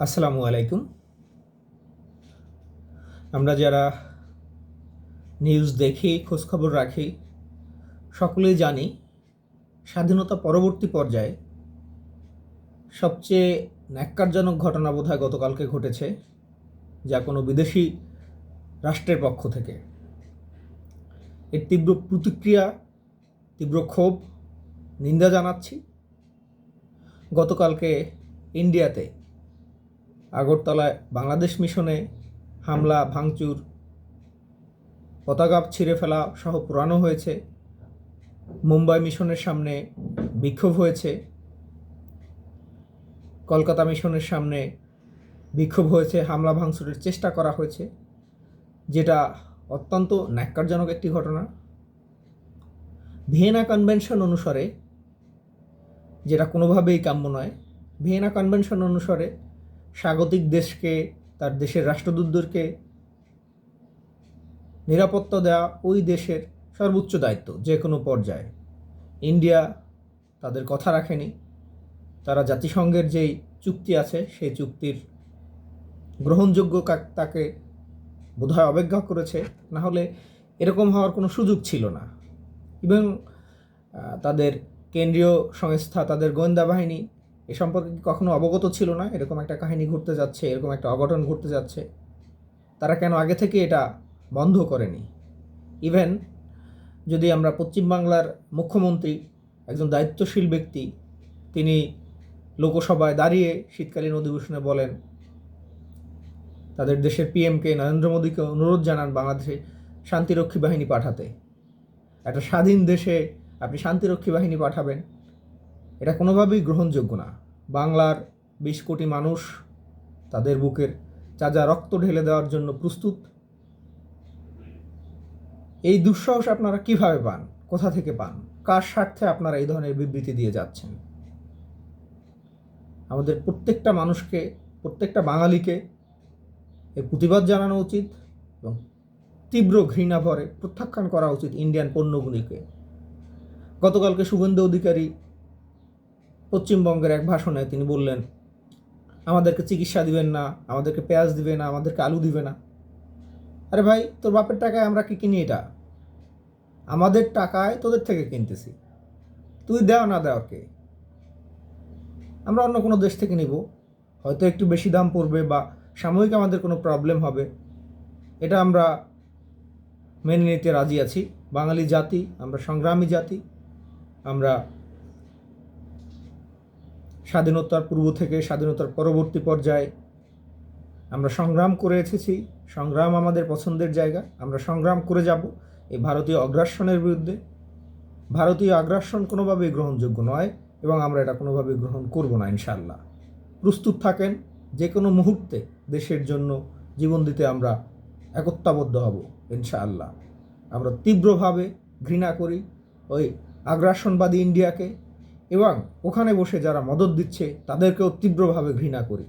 আসসালামু আলাইকুম। আমরা যারা নিউজ দেখি, খোঁজখবর রাখি, সকলেই জানি স্বাধীনতা পরবর্তী পর্যায়ে সবচেয়ে ন্যাক্কারজনক ঘটনা বোধহয় গতকালকে ঘটেছে, যা কোনো বিদেশি রাষ্ট্রের পক্ষ থেকে। এর তীব্র প্রতিক্রিয়া, তীব্র ক্ষোভ, নিন্দা জানাচ্ছি। গতকালকে ইন্ডিয়াতে আগরতলায় বাংলাদেশ মিশনে হামলা, ভাঙচুর পতাকা ছিঁড়ে ফেলা সহ পুরানো হয়েছে। মুম্বাই মিশনের সামনে বিক্ষোভ হয়েছে। কলকাতা মিশনের সামনে বিক্ষোভ হয়েছে, হামলা, ভাঙচুরের চেষ্টা করা হয়েছে, যেটা অত্যন্ত ন্যাক্কারজনক একটি ঘটনা। ভিয়েনা কনভেনশন অনুসারে, যেটা কোনোভাবেই কাম্য নয়, ভিয়েনা কনভেনশন অনুসারে স্বাগতিক দেশকে, তার দেশের রাষ্ট্রদূতদেরকে নিরাপত্তা দেওয়া ওই দেশের সর্বোচ্চ দায়িত্ব যে কোনো পর্যায়ে। ইন্ডিয়া তাদের কথা রাখেনি। তারা জাতিসংঘের যেই চুক্তি আছে, সেই চুক্তির গ্রহণযোগ্য তাকে বোধহয় অবজ্ঞা করেছে। না হলে এরকম হওয়ার কোনো সুযোগ ছিল না। এবং তাদের কেন্দ্রীয় সংস্থা, তাদের গোয়েন্দা বাহিনী এ সম্পর্কে কখনো অবগত ছিল না? এরকম একটা কাহিনী ঘটতে যাচ্ছে, এরকম একটা অঘটন ঘটতে যাচ্ছে। তারা কেন আগে থেকে এটা বন্ধ করেনি? ইভেন যদি আমরা পশ্চিমবাংলার মুখ্যমন্ত্রী, একজন দায়িত্বশীল ব্যক্তি, তিনি লোকসভায় দাঁড়িয়ে শীতকালীন অধিবেশনে বলেন, তাদের দেশের পিএমকে নরেন্দ্র মোদীকে অনুরোধ জানান বাংলাদেশে শান্তিরক্ষী বাহিনী পাঠাতে। একটা স্বাধীন দেশে আপনি শান্তিরক্ষী বাহিনী পাঠাবেন। এটা কোনোভাবেই গ্রহণযোগ্য না। বাংলার বিশ কোটি মানুষ তাদের বুকের চাজা রক্ত ঢেলে দেওয়ার জন্য প্রস্তুত। এই দুঃসাহস আপনারা কীভাবে পান? কোথা থেকে পান? কার স্বার্থে আপনারা এই ধরনের বিবৃতি দিয়ে যাচ্ছেন? আমাদের প্রত্যেকটা মানুষকে, প্রত্যেকটা বাঙালিকে এর প্রতিবাদ জানানো উচিত এবং তীব্র ঘৃণা ভরে প্রত্যাখ্যান করা উচিত ইন্ডিয়ান পণ্যগুলিকে। গতকালকে শুভেন্দু অধিকারী পশ্চিমবঙ্গের এক ভাষণে তিনি বললেন, আমাদেরকে চিকিৎসা দিবেন না, আমাদেরকে পেঁয়াজ দিবে না, আমাদেরকে আলু দিবে না। আরে ভাই, তোর বাপের টাকায় আমরা কি কিনি এটা? আমাদের টাকায় তোদের থেকে কিনতেছি। তুই দেও না দেওয়া কে আমরা অন্য কোনো দেশ থেকে নিব। হয়তো একটু বেশি দাম পড়বে বা সাময়িক আমাদের কোনো প্রবলেম হবে। এটা আমরা মেনে নিতে রাজি আছি। বাঙালি জাতি, আমরা সংগ্রামী জাতি, আমরা স্বাধীনতার পূর্ব থেকে স্বাধীনতার পরবর্তী পর্যায়ে আমরা সংগ্রাম করে এসেছি। সংগ্রাম আমাদের পছন্দের জায়গা। আমরা সংগ্রাম করে যাব এই ভারতীয় অগ্রাসনের বিরুদ্ধে। ভারতীয় আগ্রাসন কোনোভাবেই গ্রহণযোগ্য নয় এবং আমরা এটা কোনোভাবেই গ্রহণ করব না ইনশাল্লাহ প্রস্তুত থাকেন, যে কোনো মুহূর্তে দেশের জন্য জীবন দিতে আমরা একত্রাবদ্ধ হব, ইনশাআল্লাহ। আমরা তীব্রভাবে ঘৃণা করি ওই আগ্রাসনবাদী ইন্ডিয়াকে এবং ওখানে বসে যারা মদত দিচ্ছে তাদেরকেও তীব্রভাবে ঘৃণা করি।